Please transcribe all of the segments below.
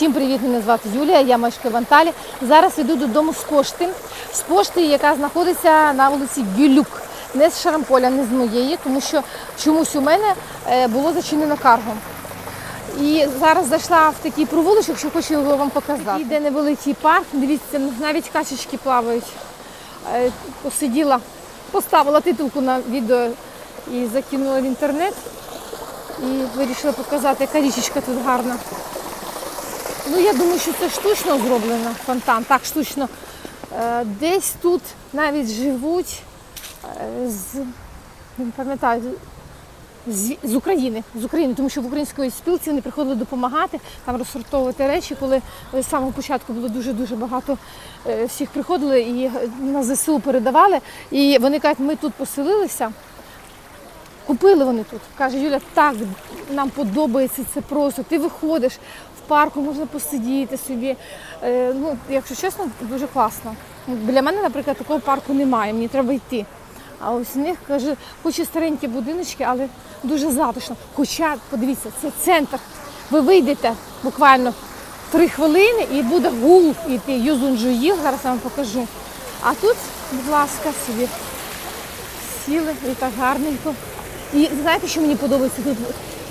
Всім привіт! Мене звати Юлія, я мешкаю в Анталі. Зараз йду додому з пошти. З пошти, яка знаходиться на вулиці Гюлюк. Не з Шарамполя, не з моєї, тому що чомусь у мене е, було зачинено карго. І зараз зайшла в такий провулочок, що хочу його вам показати. Йде невеликий парк. Дивіться, навіть качечки плавають. Е, Посиділа, поставила титулку на відео і закинула в інтернет. І вирішила показати, яка річечка тут гарна. Ну, я думаю, що це штучно зроблено, фонтан, так штучно. Е, Десь тут навіть живуть е, з, не пам'ятаю, з, з України, з України, тому що в української спілці вони приходили допомагати, там розсортовувати речі, коли з самого початку було дуже-дуже багато е, всіх приходили і на ЗСУ передавали. І вони кажуть, ми тут поселилися. Купили вони тут. Каже Юля, так нам подобається це просто. Ти виходиш парку, можна посидіти собі. Е, ну, якщо чесно, дуже класно. Для мене, наприклад, такого парку немає, мені треба йти. А ось в них каже, хоч і старенькі будиночки, але дуже затишно. Хоча, подивіться, це центр. Ви вийдете буквально три хвилини і буде гул іти. Юзунджуїл, зараз я вам покажу. А тут, будь ласка, собі сіли і так гарненько. І знаєте, що мені подобається? Тут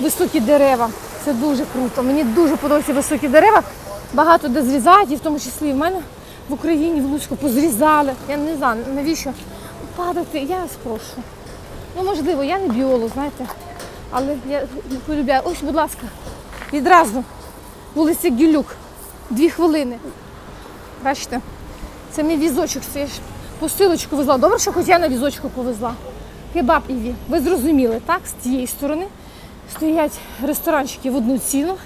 високі дерева. Це дуже круто. Мені дуже подобаються високі дерева. Багато де зрізають, і в тому числі в мене в Україні, в Луцьку позрізали. Я не знаю, навіщо падати, я вас прошу. Ну, можливо, я не біолог, знаєте, але я полюбляю. Ось, будь ласка, відразу вулиця Гюлюк. Дві хвилини. Бачите? Це мій візочок, це я ж посилочку везла. Добре, що хоч я на візочку повезла. Кебаб Іві. Ви зрозуміли, так? З цієї сторони стоять ресторанчики в одну ціну,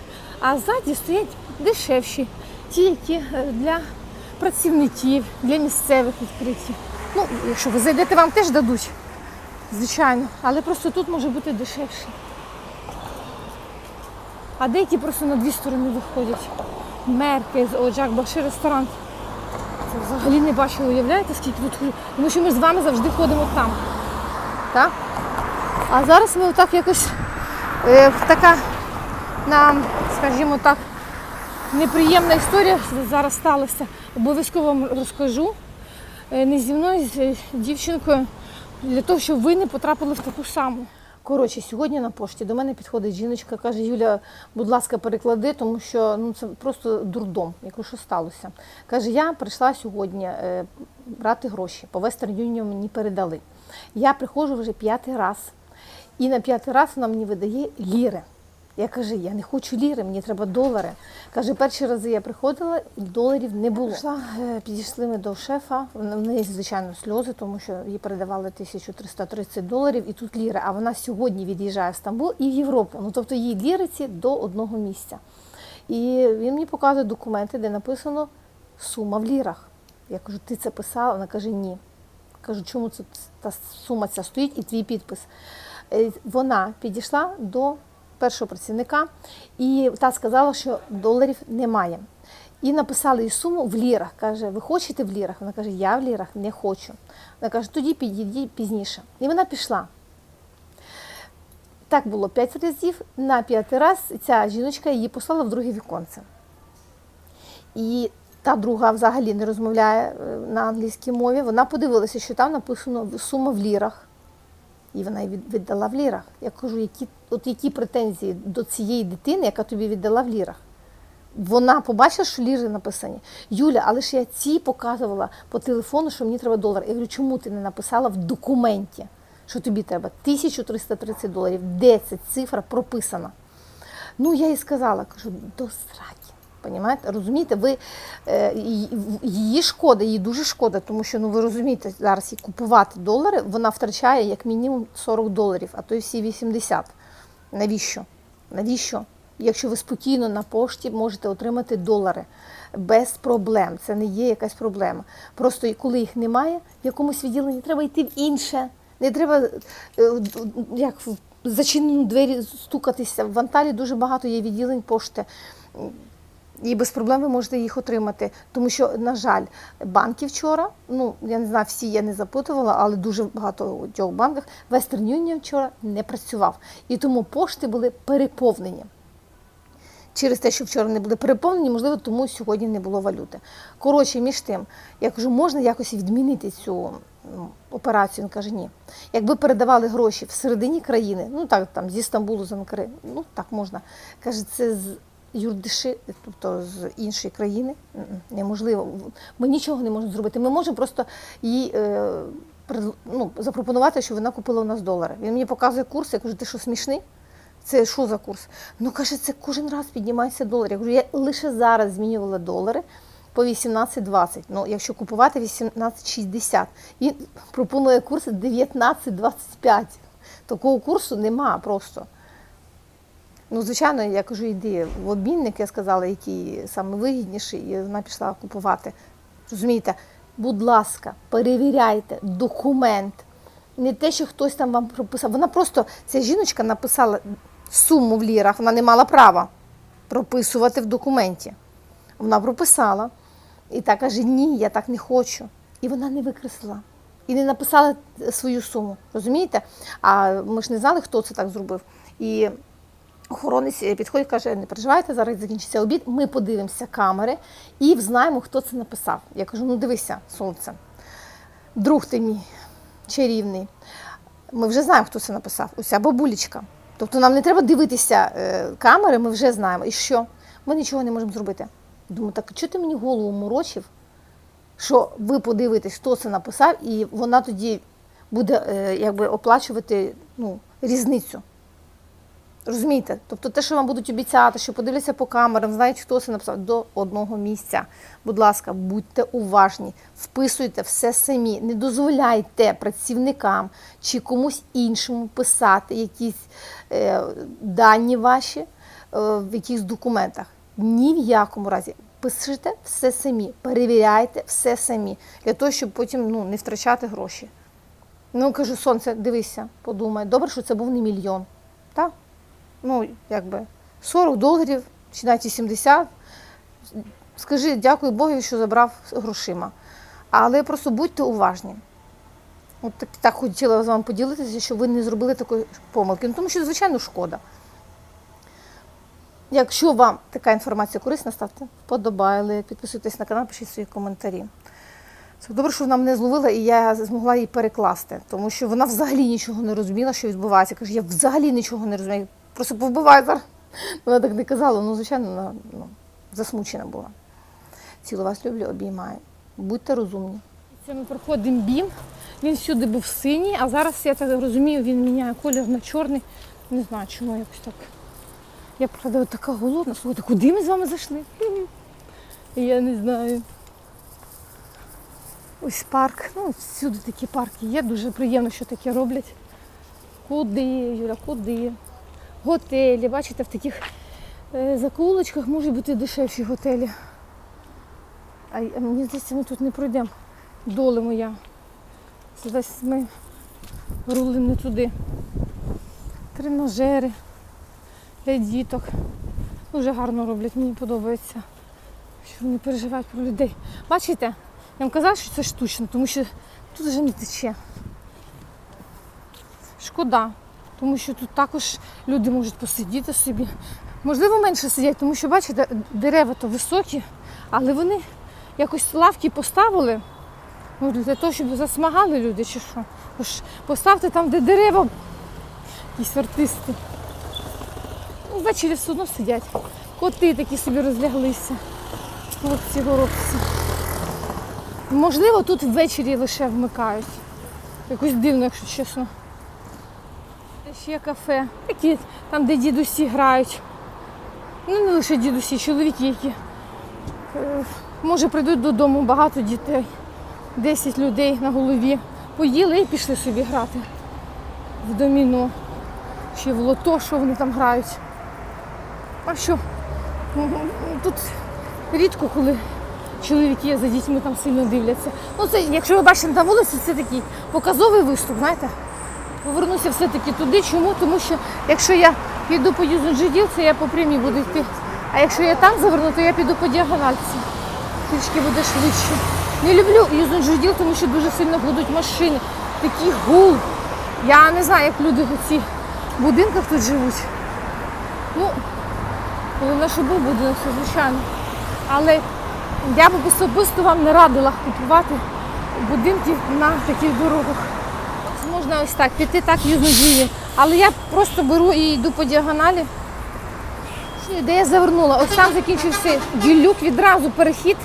а ззаді стоять дешевші, ті, які е, для працівників, для місцевих відкриті. Ну, якщо ви зайдете, вам теж дадуть, звичайно, але просто тут може бути дешевше. А деякі просто на дві сторони виходять. Мерки, Оджак, Баши ресторан. Це взагалі не бачили, уявляєте, скільки тут? Тому що ми з вами завжди ходимо там. Так? А зараз ми отак якось така нам, скажімо так, неприємна історія зараз сталася. Обов'язково вам розкажу. Е, Не зі мною, з е, дівчинкою, для того, щоб ви не потрапили в таку саму. Коротше, сьогодні на пошті до мене підходить жіночка, каже, Юля, будь ласка, переклади, тому що ну, це просто дурдом, якщо що сталося. Каже, я прийшла сьогодні е, брати гроші, по Western мені передали. Я приходжу вже п'ятий раз, і на п'ятий раз вона мені видає ліри. Я кажу, я не хочу ліри, мені треба долари. Каже, перші рази я приходила, доларів не було. Прийшла, е, підійшли ми до шефа. В неї, звичайно, сльози, тому що їй передавали 1330 доларів і тут ліри. А вона сьогодні від'їжджає в Стамбул і в Європу. Ну тобто їй ліриці до одного місця. І він мені показує документи, де написано сума в лірах. Я кажу, ти це писала? Вона каже, ні. Кажу, чому це та сума ця стоїть і твій підпис. Е, Вона підійшла до першого працівника, і та сказала, що доларів немає. І написали їй суму в лірах. Каже, ви хочете в лірах? Вона каже, я в лірах не хочу. Вона каже, тоді підійдіть пізніше. І вона пішла. Так було п'ять разів. На п'ятий раз ця жіночка її послала в друге віконце. І та друга взагалі не розмовляє е, на англійській мові. Вона подивилася, що там написано сума в лірах. І вона її віддала в лірах. Я кажу, які, от які претензії до цієї дитини, яка тобі віддала в лірах? Вона побачила, що ліри написані. Юля, але ж я ці показувала по телефону, що мені треба долар. Я говорю, чому ти не написала в документі, що тобі треба 1330 доларів? Де ця цифра прописана? Ну, я їй сказала, кажу, до сраки. Понімаєте? Розумієте, ви е, її шкода, їй дуже шкода, тому що ну ви розумієте, зараз їй купувати долари, вона втрачає як мінімум 40 доларів, а то й всі 80. Навіщо? Навіщо? Якщо ви спокійно на пошті можете отримати долари без проблем, це не є якась проблема. Просто коли їх немає, в якомусь відділенні треба йти в інше. Не треба е, як зачинені двері стукатися. В Анталі дуже багато є відділень пошти. І без проблем ви можете їх отримати. Тому що, на жаль, банки вчора, ну я не знаю, всі я не запитувала, але дуже багато у цих банках Western Union вчора не працював. І тому пошти були переповнені. через те, що вчора не були переповнені, можливо, тому сьогодні не було валюти. Коротше, між тим, я кажу, можна якось відмінити цю операцію. Він каже, ні. Якби передавали гроші всередині країни, ну так там зі Стамбулу, з Анкари, ну так можна. Каже, це з юрдиши, тобто з іншої країни, неможливо. Ми нічого не можемо зробити. Ми можемо просто їй. Е, ну, запропонувати, що вона купила у нас долари. Він мені показує курс, я кажу, ти що смішний? Це що за курс? Ну каже, це кожен раз піднімається долар. Я кажу, я лише зараз змінювала долари по 18,20. Ну, якщо купувати 18,60. Він пропонує курс 19,25. Такого курсу нема просто. Ну, звичайно, я кажу, йди в обмінник, я сказала, який саме вигідніший, і вона пішла купувати. Розумієте, будь ласка, перевіряйте документ. Не те, що хтось там вам прописав. Вона просто, ця жіночка написала суму в лірах, вона не мала права прописувати в документі. Вона прописала. І так каже, ні, я так не хочу. І вона не викреслила. І не написала свою суму. Розумієте? А ми ж не знали, хто це так зробив. І охоронець підходить, каже, не переживайте, зараз закінчиться обід. Ми подивимося камери і взнаємо, хто це написав. Я кажу, ну дивися, сонце. Друг ти мій чарівний. Ми вже знаємо, хто це написав. Уся бабулечка. Тобто нам не треба дивитися е, камери, ми вже знаємо. І що? Ми нічого не можемо зробити. Думаю, так чого ти мені голову морочив, що ви подивитесь, хто це написав, і вона тоді буде е, якби оплачувати ну, різницю. Розумієте? Тобто те, що вам будуть обіцяти, що подивляться по камерам, знають, хто це написав до одного місця. Будь ласка, будьте уважні, вписуйте все самі, не дозволяйте працівникам чи комусь іншому писати якісь е, дані ваші е, в якихось документах. Ні в якому разі. Пишите все самі, перевіряйте все самі, для того, щоб потім ну, не втрачати гроші. Ну, кажу, сонце, дивися, подумай, добре, що це був не мільйон. Так? Ну, якби 40 доларів чи навіть і 70. Скажи, дякую Богу, що забрав грошима. Але просто будьте уважні. От так, так хотіла з вами поділитися, щоб ви не зробили такої помилки. Ну, тому що, звичайно, шкода. Якщо вам така інформація корисна, ставте вподобайли, підписуйтесь на канал, пишіть свої коментарі. Це добре, що вона мене зловила, і я змогла її перекласти, тому що вона взагалі нічого не розуміла, що відбувається. Каже, я взагалі нічого не розумію. Просто повбиваю зараз. Вона так не казала, ну, звичайно, вона ну, засмучена була. Цілу вас люблю, обіймаю. Будьте розумні. Це ми проходимо бім. Він всюди був синій, а зараз, я так розумію, він міняє колір на чорний. Не знаю, чому якось так. Я правда така голодна. Слухайте, куди ми з вами зайшли? Я не знаю. Ось парк. Ну, всюди такі парки є. Дуже приємно, що таке роблять. Куди, Юля, куди? Готелі. Бачите, в таких е, закулочках можуть бути дешевші готелі. А мені здається, ми тут не пройдемо. Доле моя. Це десь ми рулимо не туди. Тренажери для діток. Дуже гарно роблять, мені подобається. Що вони переживають про людей. Бачите, я вам казала, що це штучно, тому що тут вже не тече. Шкода, тому що тут також люди можуть посидіти собі. Можливо, менше сидять, тому що, бачите, дерева то високі, але вони якось лавки поставили ну, для того, щоб засмагали люди чи що. Тож поставте там, де дерева, якісь артисти. Ну, Ввечері все одно сидять. Коти такі собі розляглися. Хлопці, горобці. Можливо, тут ввечері лише вмикають. Якось дивно, якщо чесно. Ще кафе. Такі, там, де дідусі грають. Ну, не лише дідусі, чоловіки, які. е, Може, прийдуть додому багато дітей. 10 людей на голові. Поїли і пішли собі грати в доміно. Чи в лото, що вони там грають. А що? Ну, Тут рідко, коли чоловіки за дітьми там сильно дивляться. Ну, це, якщо ви бачите на вулиці, це такий показовий виступ, знаєте. Повернуся все-таки туди. Чому? Тому що якщо я піду по Юзунджиділ, це я по прямій буду йти. А якщо я там заверну, то я піду по діагональці. Трішки буде швидше. Не люблю Юзунджиділ, тому що дуже сильно гудуть машини. Такий гул. Я не знаю, як люди в цих будинках тут живуть. Ну, Головне, що був будинок, звичайно. Але я б особисто вам не радила купувати будинки на таких дорогах. Можна ось так піти, так юзнодії. Але я просто беру і йду по діагоналі. Де я завернула? Ось там закінчився ділюк, відразу перехід.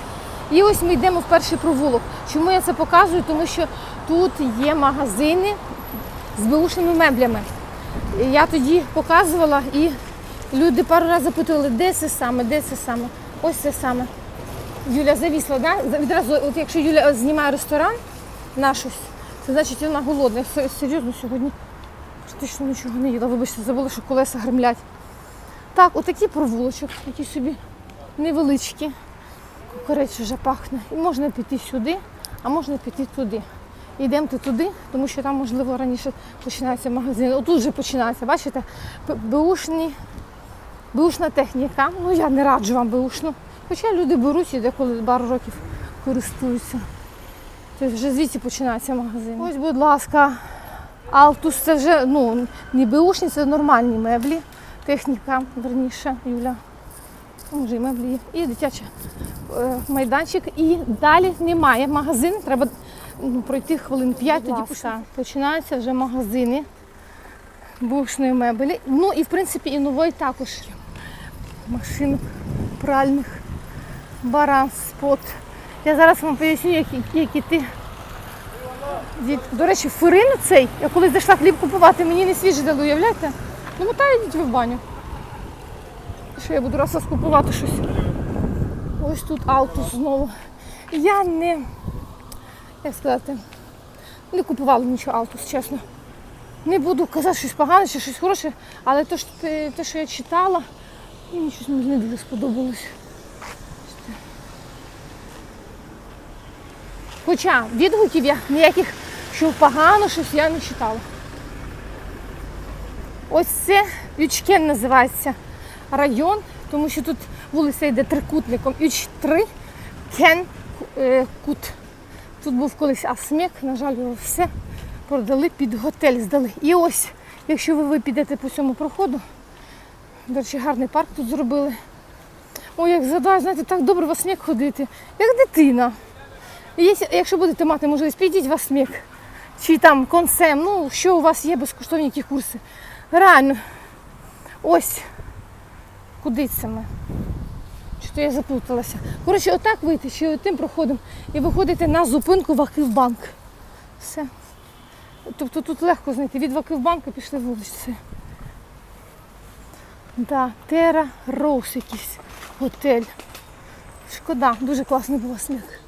І ось ми йдемо в перший провулок. Чому я це показую? Тому що тут є магазини з беушними меблями. Я тоді показувала і люди пару разів запитували, де це саме, де це саме. Ось це саме. Юля завісла, да? Відразу, от якщо Юля знімає ресторан на щось, це значить вона голодна. Я Серйозно сьогодні практично нічого не їла. Вибачте, забула, що колеса гремлять. Так, отакий провулочок, який собі невеличкі. Кукурець вже пахне. І можна піти сюди, а можна піти туди. Йдемте туди, тому що там, можливо, раніше починається магазин. Отут вже починається, бачите, беушні, беушна техніка. Ну я не раджу вам беушну. Хоча люди беруть і деколи пару років користуються. Тобто вже звідси починається магазин. Ось, будь ласка, Алтус це вже ну, не беушні, це нормальні меблі. Техніка, верніше, Юля. Вже і меблі є. І дитячий е, майданчик. І далі немає магазин. Треба ну, пройти хвилин 5, тоді пішла. Починаються вже магазини бушної мебелі. Ну і в принципі і нової також. Машин пральних, баран, спот. Я зараз вам поясню, які, які ти. Дід- До речі, фирин цей, я коли зайшла хліб купувати, мені не свіжий дали, уявляєте? Ну, та йдіть ви в баню. Що я буду раз раз щось. Ось тут Алтус знову. Я не, як сказати, не купувала нічого Алтус, чесно. Не буду казати щось погане чи щось хороше, але те, що, те, що я читала, мені щось не дуже сподобалось. Хоча відгуків я ніяких, що погано щось я не читала. Ось це Ючкен називається район, тому що тут вулиця йде трикутником. Юч-3, Кен, е, Кут. Тут був колись Асмек, на жаль, його все продали під готель, здали. І ось, якщо ви, ви підете по цьому проходу, до речі, гарний парк тут зробили. Ой, як згадаю, знаєте, так добре в Асмек ходити, як дитина. Якщо, будете мати можливість, підіть в Асмек. Чи там консем, ну що у вас є безкоштовні які курси. Реально, ось куди це ми? Чи то я заплуталася. Коротше, отак вийти, чи тим проходом, і виходите на зупинку Вакивбанк. Все. Тобто тут легко знайти. Від Вакивбанка пішли вулиці. Да, Тера Роуз якийсь готель. Шкода, дуже класний був сміх.